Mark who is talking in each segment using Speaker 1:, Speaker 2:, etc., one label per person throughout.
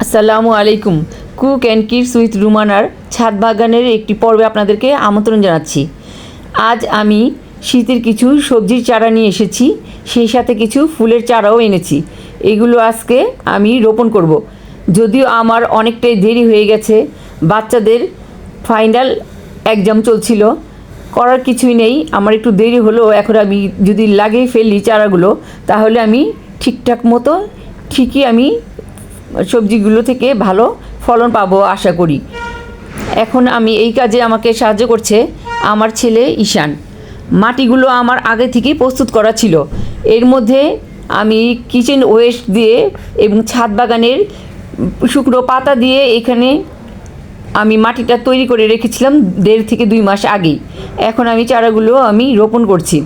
Speaker 1: আসসালামু আলাইকুম। Cook and kids with রুমানার ছাদ বাগানের একটি পর্বে আপনাদেরকে আমন্ত্রণ জানাচ্ছি। আজ আমি শীতের কিছু সবজির চারা নিয়ে এসেছি, সেই সাথে কিছু ফুলের চারাও এনেছি। এগুলো আজকে আমি রোপণ করব। যদিও আমার অনেকটাই দেরি হয়ে গেছে, বাচ্চাদের ফাইনাল এক্সাম চলছিল। করার কিছুই নেই, আমার একটু দেরি হলো, এখন আমি যদি লাগিয়ে ফেলি চারাগুলো, তাহলে আমি ঠিকঠাক মতো ঠিকই আমি সবজিগুলো থেকে ভালো ফলন পাবো আশা করি। এখন আমি এই কাজে আমাকে সাহায্য করছে আমার ছেলে ঈশান। মাটিগুলো আমার আগে থেকেই প্রস্তুত করা ছিল। এর মধ্যে আমি কিচেন ওয়েস্ট দিয়ে এবং ছাদ বাগানের শুকনো পাতা দিয়ে এখানে আমি মাটিটা তৈরি করে রেখেছিলাম দেড় থেকে দুই মাস আগেই। এখন আমি চারাগুলো আমি রোপণ করছি।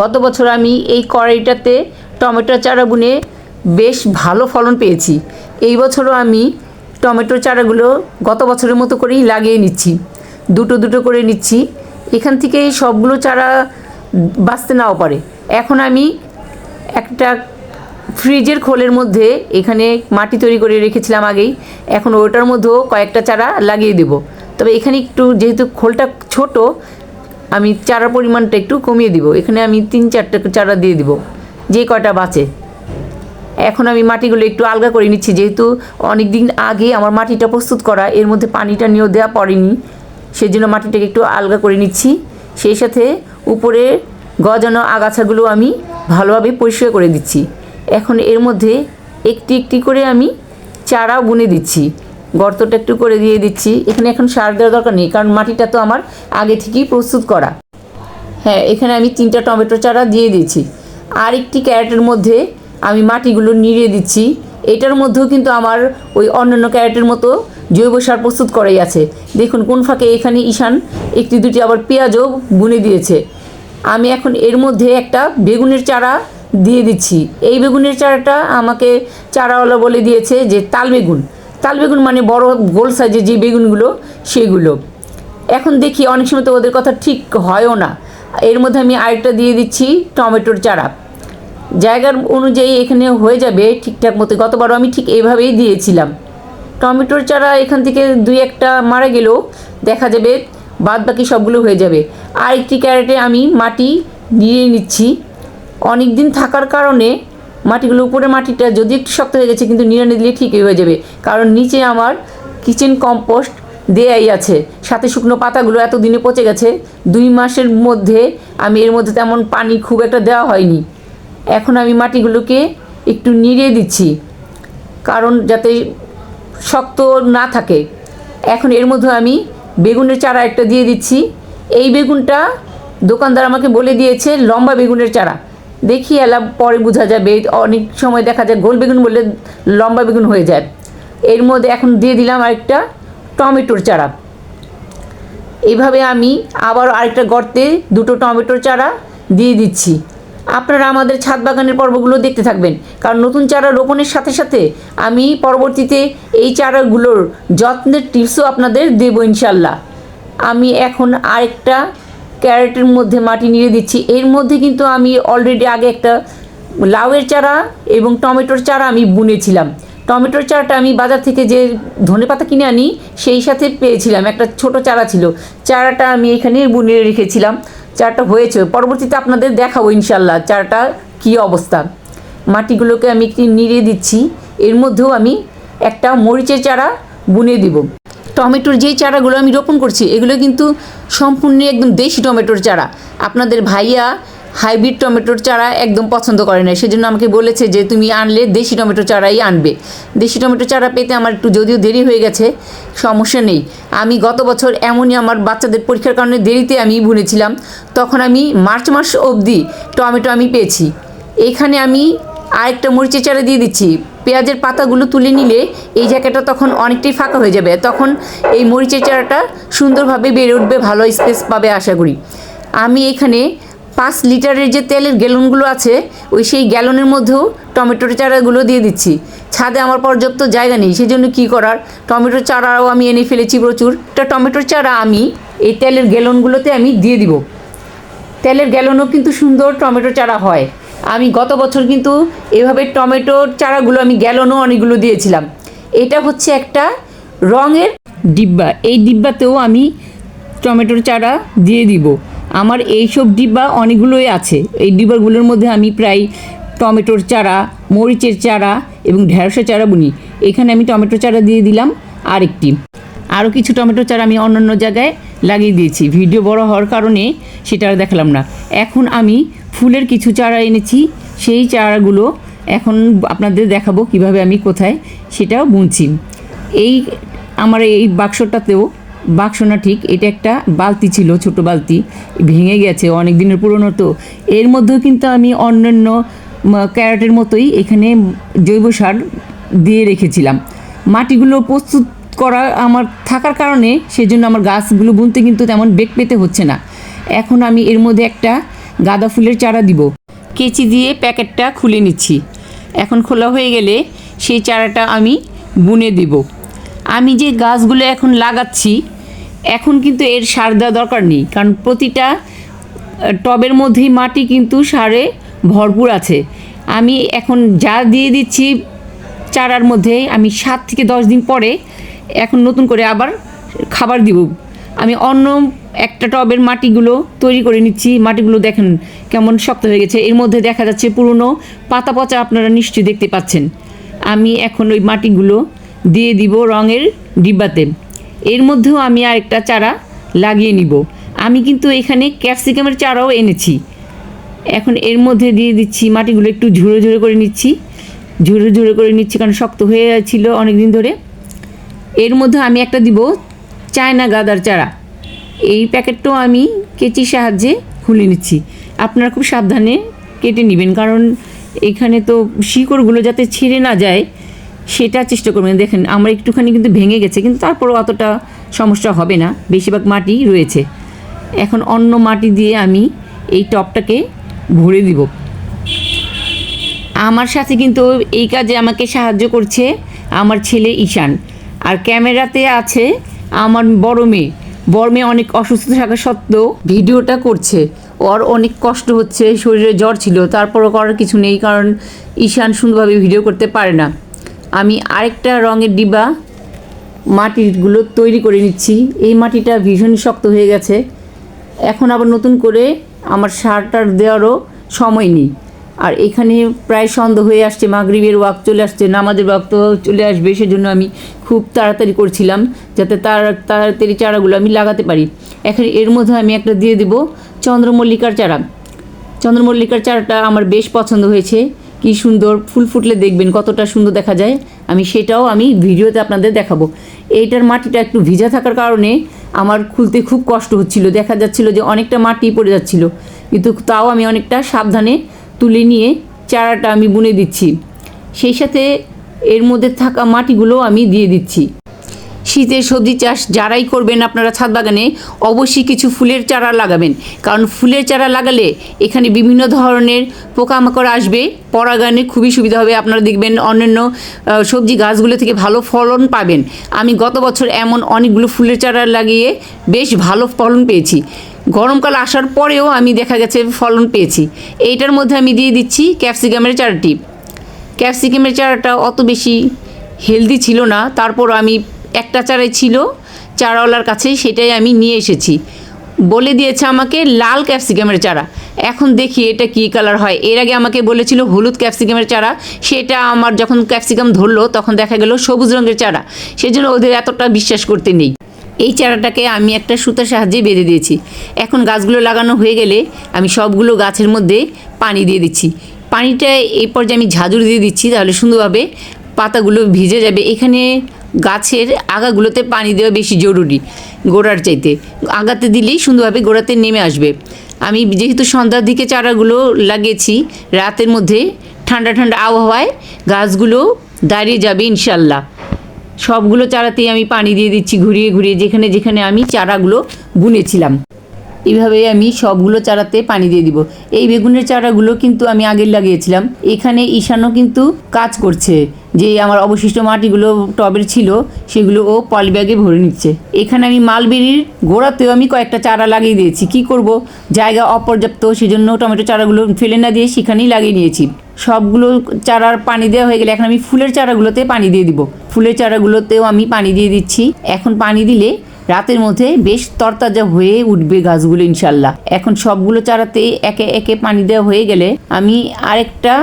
Speaker 1: গত বছর আমি এই কড়াইটাতে টমেটোর চারা বুনে বেশ ভালো ফলন পেয়েছি। এই বছরও আমি টমেটোর চারাগুলো গত বছরের মতো করেই লাগিয়ে নিচ্ছি। দুটো দুটো করে নিচ্ছি। এখান থেকে সবগুলো চারা বাঁচতে নাও পারে। এখন আমি একটা ফ্রিজের খোলের মধ্যে এখানে মাটি তৈরি করে রেখেছিলাম আগেই। এখন ওটার মধ্যেও কয়েকটা চারা লাগিয়ে দেব। তবে এখানে একটু যেহেতু খোলটা ছোট, আমি চারার পরিমাণটা একটু কমিয়ে দিব। এখানে আমি তিন চারটা চারা দিয়ে দিব। যে কয়টা বাঁচে। এখন আমি মাটিগুলো একটু আলগা করে নিচ্ছি, যেহেতু অনেক দিন আগে আমার মাটিটা প্রস্তুত করা, এর মধ্যে পানিটা নিয়েও দেওয়া পড়েনি সেই জন্য মাটিটাকে একটু আলগা করে নিচ্ছি। সেই সাথে উপরে গজানো আগাছাগুলো আমি ভালোভাবে পরিষ্কার করে দিচ্ছি। এখন এর মধ্যে একটি একটি করে আমি চারা বুনে দিচ্ছি। গর্তটা একটু করে দিয়ে দিচ্ছি। এখানে এখন সার দেওয়ার দরকার নেই, কারণ মাটিটা তো আমার আগে থেকেই প্রস্তুত করা। হ্যাঁ এখানে আমি তিনটা টমেটো চারা দিয়ে দিয়েছি। আর একটি ক্যারেটের মধ্যে আমি মাটিগুলো নিড়িয়ে দিচ্ছি। এটার মধ্যেও কিন্তু আমার ওই অন্যান্য ক্যারেটের মতো জৈব সার প্রস্তুত করাই আছে। দেখুন, কোন ফাঁকে এখানে ঈশান একটি দুটি আবার পেঁয়াজও বুনে দিয়েছে। আমি এখন এর মধ্যে একটা বেগুনের চারা দিয়ে দিচ্ছি। এই বেগুনের চারাটা আমাকে চারাওয়ালা বলে দিয়েছে যে তাল বেগুন। তাল বেগুন মানে বড় গোল সাইজের যে বেগুনগুলো, সেগুলো। এখন দেখি, অনেক সময় তো ওদের কথা ঠিক হয়ও না। এর মধ্যে আমি আরেকটা দিয়ে দিচ্ছি টমেটোর চারা। জায়গার অনুযায়ী এখানে হয়ে যাবে ঠিকঠাক মতো। গতবারও আমি ঠিক এইভাবেই দিয়েছিলাম। টমেটোর চারা এখান থেকে দুই একটা মারা গেলেও দেখা যাবে বাদ বাকি সবগুলো হয়ে যাবে। আর একটি ক্যারেটে আমি মাটি নিয়ে নিচ্ছি। অনেক দিন থাকার কারণে মাটিগুলো উপরে মাটিটা যদি একটু শক্ত হয়ে গেছে কিন্তু নিড়ানি দিলে ঠিকই হয়ে যাবে। কারণ নিচে আমার কিচেন কম্পোস্ট দেয়াই আছে। সাথে শুকনো পাতাগুলো এত দিনে পচে গেছে। দুই মাসের মধ্যে আমি এর মধ্যে তেমন পানি খুব একটা দেওয়া হয়নি। এখন আমি মাটিগুলোকে একটু নিড়িয়ে দিচ্ছি, কারণ যাতে শক্ত না থাকে। এখন এর মধ্যে আমি বেগুনের চারা একটা দিয়ে দিচ্ছি। এই বেগুনটা দোকানদার আমাকে বলে দিয়েছে, লম্বা বেগুনের চারা। দেখি এলা পরে বোঝা যাবে, অনেক সময় দেখা যায় গোল বেগুন বললে লম্বা বেগুন হয়ে যায়। এর মধ্যে এখন দিয়ে দিলাম আরেকটা টমেটোর চারা। এইভাবে আমি আবার আরেকটা গর্তে দুটো টমেটোর চারা দিয়ে দিচ্ছি। আপনারা আমাদের ছাদ বাগানের পর্বগুলো দেখতে থাকবেন। কারণ নতুন চারা রোপণের সাথে সাথে আমি পরবর্তীতে এই চারাগুলোর যত্নের টিপসও আপনাদের দেবো ইনশাল্লাহ। আমি এখন আরেকটা ক্যারেটের মধ্যে মাটি নিয়ে দিচ্ছি। এর মধ্যে কিন্তু আমি অলরেডি আগে একটা লাউয়ের চারা এবং টমেটোর চারা আমি বুনেছিলাম। টমেটোর চারাটা আমি বাজার থেকে যে ধনে পাতা কিনে আনি, সেই সাথে পেয়েছিলাম। একটা ছোট চারা ছিল। চারাটা আমি এখানে বুনে রেখেছিলাম। চারাটা হয়েছে, পরবর্তীতে আপনাদের দেখাবো ইনশাল্লাহ চারাটা কি অবস্থা। মাটিগুলোকে আমি একটি নিড়ে দিচ্ছি, এর মধ্যেও আমি একটা মরিচের চারা বুনে দিব। টমেটোর যে চারাগুলো আমি রোপণ করছি, এগুলো কিন্তু সম্পূর্ণ একদম দেশি টমেটোর চারা। আপনাদের ভাইয়া হাইব্রিড টমেটোর চারা একদম পছন্দ করে না সেজন্য আমাকে বলেছে যে, তুমি আনলে দেশি টমেটো চারাই আনবে। দেশি টমেটো চারা পেতে আমার একটু যদিও দেরি হয়ে গেছে, সমস্যা নেই। আমি গত বছর এমনই আমার বাচ্চাদের পরীক্ষার কারণে দেরিতে আমি বুনেছিলাম তখন আমি মার্চ মাস অবধি টমেটো আমি পেয়েছি। এখানে আমি আরেকটা মরিচের চারা দিয়ে দিচ্ছি। পেঁয়াজের পাতাগুলো তুলে নিলে এই জায়গাটা তখন অনেকটাই ফাঁকা হয়ে যাবে। তখন এই মরিচের চারাটা সুন্দরভাবে বেড়ে উঠবে, ভালো স্পেস পাবে আশা করি। আমি এখানে পাঁচ লিটারের যে তেলের গ্যালনগুলো আছে, ওই সেই গ্যালনের মধ্যেও টমেটোর চারাগুলো দিয়ে দিচ্ছি। ছাদে আমার পর্যাপ্ত জায়গা নেই সেই জন্য কী করার? টমেটোর চারাও আমি এনে ফেলেছি প্রচুর। তা টমেটোর চারা আমি এই তেলের গ্যালনগুলোতে আমি দিয়ে দিব। তেলের গ্যালনও কিন্তু সুন্দর টমেটো চারা হয়। আমি গত বছর কিন্তু এভাবে টমেটোর চারাগুলো আমি গ্যালনও অনেকগুলো দিয়েছিলাম। এটা হচ্ছে একটা রঙের ডিব্বা। এই ডিব্বাতেও আমি টমেটোর চারা দিয়ে দিব। আমার এইসব ডিব্বা অনেকগুলোই আছে। এই ডিব্বাগুলোর মধ্যে আমি প্রায় টমেটোর চারা, মরিচের চারা এবং ঢেঁড়সের চারা বুনি। এখানে আমি টমেটো চারা দিয়ে দিলাম আরেকটি। আরও কিছু টমেটো চারা আমি অন্যান্য জায়গায় লাগিয়ে দিয়েছি। ভিডিও বড় হওয়ার কারণে সেটা আর দেখালাম না। এখন আমি ফুলের কিছু চারা এনেছি। সেই চারাগুলো এখন আপনাদের দেখাবো কীভাবে আমি কোথায় সেটাও বুনছি। এই আমার এই বাক্সটাতেও বাক্স না ঠিক, এটা একটা বালতি ছিল, ছোট বালতি, ভেঙে গেছে অনেক দিনের পুরনো তো। এর মধ্যেও কিন্তু আমি অন্যান্য ক্যারেটের মতোই এখানে জৈব সার দিয়ে রেখেছিলাম। মাটিগুলো প্রস্তুত করা আমার থাকার কারণে সেজন্য আমার গাছগুলো বুনতে কিন্তু তেমন বেগ পেতে হচ্ছে না। এখন আমি এর মধ্যে একটা গাঁদা ফুলের চারা দিব। কেচি দিয়ে প্যাকেটটা খুলে নিচ্ছি। এখন খোলা হয়ে গেলে সেই চারাটা আমি বুনে দেব। আমি যে গাছগুলো এখন লাগাচ্ছি এখন কিন্তু এর সার দেওয়া দরকার নেই, কারণ প্রতিটা টবের মধ্যেই মাটি কিন্তু সারে ভরপুর আছে। আমি এখন যা দিয়ে দিচ্ছি চারার মধ্যে, আমি সাত থেকে দশ দিন পরে এখন নতুন করে আবার খাবার দিব। আমি অন্য একটা টবের মাটিগুলো তৈরি করে নিচ্ছি, মাটিগুলো দেখেন কেমন শক্ত হয়ে গেছে। এর মধ্যে দেখা যাচ্ছে পুরনো পাতা পচা আপনারা নিশ্চয়ই দেখতে পাচ্ছেন। আমি এখন ওই মাটিগুলো দিয়ে দিব রঙের ডিব্বাতে। এর মধ্যেও আমি আরেকটা চারা লাগিয়ে নিব। আমি কিন্তু এখানে ক্যাপসিকামের চারাও এনেছি। এখন এর মধ্যে দিয়ে দিচ্ছি, মাটিগুলো একটু ঝুড়ো ঝুড়ো করে নিচ্ছি। ঝুড়ো ঝুড়ো করে নিচ্ছি কারণ শক্ত হয়ে ছিল অনেক দিন ধরে। এর মধ্যে আমি একটা দিব চায়না গাদার চারা। এই প্যাকেটটাও আমি কেচির সাহায্যে খুলে নিচ্ছি। আপনারা খুব সাবধানে কেটে নেবেন, কারণ এখানে তো শিকড়গুলো যাতে ছিঁড়ে না যায় সেটা চেষ্টা করবেন। দেখেন, আমার একটুখানি কিন্তু ভেঙে গেছে, কিন্তু তারপরও অতটা সমস্যা হবে না। বেশিরভাগ মাটি রয়েছে। এখন অন্য মাটি দিয়ে আমি এই টপটাকে ভরে দিব। আমার সাথে কিন্তু এই কাজে আমাকে সাহায্য করছে আমার ছেলে ঈশান। আর ক্যামেরাতে আছে আমার বড় মেয়ে। বড় মেয়ে অনেক অসুস্থ থাকা সত্ত্বেও ভিডিওটা করছে। ওর অনেক কষ্ট হচ্ছে, শরীরে জ্বর ছিল, তারপরও করার কিছু নেই, কারণ ঈশান সুন্দরভাবে ভিডিও করতে পারে না। আমি আরেকটা রঙের ডিবা মাটিগুলো তৈরি করে নিচ্ছি। এই মাটিটা ভীষণ শক্ত হয়ে গেছে। এখন আবার নতুন করে আমার সারটার দেওয়ারও সময় নেই। আর এখানে প্রায় সন্ধ্যা হয়ে আসছে, মাগরিবের ওয়াক চলে আসছে, নামাজের ওয়াক তো চলে আসবে, সেজন্য আমি খুব তাড়াতাড়ি করছিলাম যাতে তার, তাড়াতাড়ি চারাগুলো আমি লাগাতে পারি। এখন এর মধ্যে আমি একটা দিয়ে দেব চন্দ্রমল্লিকার চারা। চন্দ্রমল্লিকার চারাটা আমার বেশ পছন্দ হয়েছে। কি সুন্দর ফুল ফুটলে দেখবেন, কতটা সুন্দর দেখা যায়। আমি সেটাও আমি ভিডিওতে আপনাদের দেখাবো। এইটার মাটিটা একটু ভিজা থাকার কারণে আমার খুলতে খুব কষ্ট হচ্ছিল। দেখা যাচ্ছিল যে অনেকটা মাটি পড়ে যাচ্ছিল। কিন্তু তাও আমি অনেকটা সাবধানে তুলে নিয়ে চারাটা আমি বুনে দিচ্ছি। সেই সাথে এর মধ্যে থাকা মাটিগুলো আমি দিয়ে দিচ্ছি। শীতের সবজি চাষ যারাই করবেন আপনারা ছাদ বাগানে, অবশ্যই কিছু ফুলের চারা লাগাবেন। কারণ ফুলের চারা লাগালে এখানে বিভিন্ন ধরনের পোকামাকড় আসবে পরাগানে খুবই সুবিধা হবে। আপনারা দেখবেন অন্যান্য সবজি গাছগুলো থেকে ভালো ফলন পাবেন। আমি গত বছর এমন অনেকগুলো ফুলের চারা লাগিয়ে বেশ ভালো ফলন পেয়েছি। গরমকাল আসার পরেও আমি দেখা গেছে ফলন পেয়েছি। এইটার মধ্যে আমি দিয়ে দিচ্ছি ক্যাপসিকামের চারাটি। ক্যাপসিকামের চারাটা অত বেশি হেলদি ছিল না। তারপর আমি একটা চারাই ছিল, চারাওয়ালার কাছে সেটাই আমি নিয়ে এসেছি। বলে দিয়েছে আমাকে লাল ক্যাপসিকামের চারা। এখন দেখি এটা কী কালার হয়। এর আগে আমাকে বলেছিল হলুদ ক্যাপসিকামের চারা। সেটা আমার যখন ক্যাপসিকাম ধরলো, তখন দেখা গেল সবুজ রঙের চারা। সেজন্য ওদের এতটা বিশ্বাস করতে নেই। এই চারাটাকে আমি একটা সুতার সাহায্যে বেঁধে দিয়েছি। এখন গাছগুলো লাগানো হয়ে গেলে আমি সবগুলো গাছের মধ্যে পানি দিয়ে দিচ্ছি। পানিটা এই পর্যায়ে আমি ঝাঁঝুর দিয়ে দিচ্ছি, তাহলে সুন্দরভাবে পাতাগুলো ভিজে যাবে। এখানে গাছের আগাগুলোতে পানি দেওয়া বেশি জরুরি, গোড়ার চাইতে। আগাতে দিলেই সুন্দরভাবে গোড়াতে নেমে আসবে। আমি যেহেতু সন্ধ্যার দিকে চারাগুলো লাগিয়েছি, রাতের মধ্যে ঠান্ডা ঠান্ডা আবহাওয়ায় গাছগুলো দাঁড়িয়ে যাবে ইনশাল্লাহ। সবগুলো চারাতেই আমি পানি দিয়ে দিচ্ছি ঘুরিয়ে ঘুরিয়ে যেখানে যেখানে আমি চারাগুলো বুনেছিলাম। এইভাবে আমি সবগুলো চারাতে পানি দিয়ে দিব। এই বেগুনের চারাগুলো কিন্তু আমি আগে লাগিয়েছিলাম। এখানে ঈশানও কিন্তু কাজ করছে। যে আমার অবশিষ্ট মাটিগুলো টবের ছিল, সেগুলো ও পলিব্যাগে ভরে নিচ্ছে। এখানে আমি মালবেরির গোড়াতেও আমি কয়েকটা চারা লাগিয়ে দিয়েছি। কি করব? জায়গা অপর্যাপ্ত, সেজন্য টমেটো চারাগুলো ফেলে না দিয়ে সেখানেই লাগিয়ে নিয়েছি। সবগুলো চারার পানি দেওয়া হয়ে গেলে এখন আমি ফুলের চারাগুলোতে পানি দিয়ে দিব। ফুলের চারাগুলোতেও আমি পানি দিয়ে দিচ্ছি। এখন পানি দিলে রাতের মধ্যে বেশ তরতাজা হয়ে উঠবে গাছগুলো ইনশাল্লাহ। এখন সবগুলো চারাতে একে একে পানি দেওয়া হয়ে গেলে আমি আরেকটা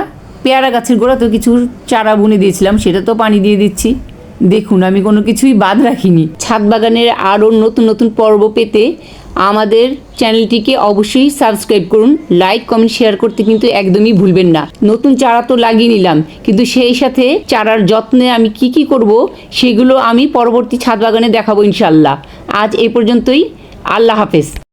Speaker 1: পেয়ারা গাছের গোড়া তো কিছু চারা বুনে দিয়েছিলাম, সেটা তো পানি দিয়ে দিচ্ছি। দেখুন, আমি কোনো কিছুই বাদ রাখিনি। ছাদ বাগানের আরও নতুন নতুন পর্ব পেতে আমাদের চ্যানেলটিকে অবশ্যই সাবস্ক্রাইব করুন লাইক কমেন্ট শেয়ার করতে কিন্তু একদমই ভুলবেন না। নতুন চারা তো লাগিয়ে নিলাম, কিন্তু সেই সাথে চারার যত্নে আমি কি কি করব সেগুলো আমি পরবর্তী ছাদ বাগানে দেখাবো ইনশাল্লাহ আজ এই পর্যন্তই, আল্লাহ হাফেজ।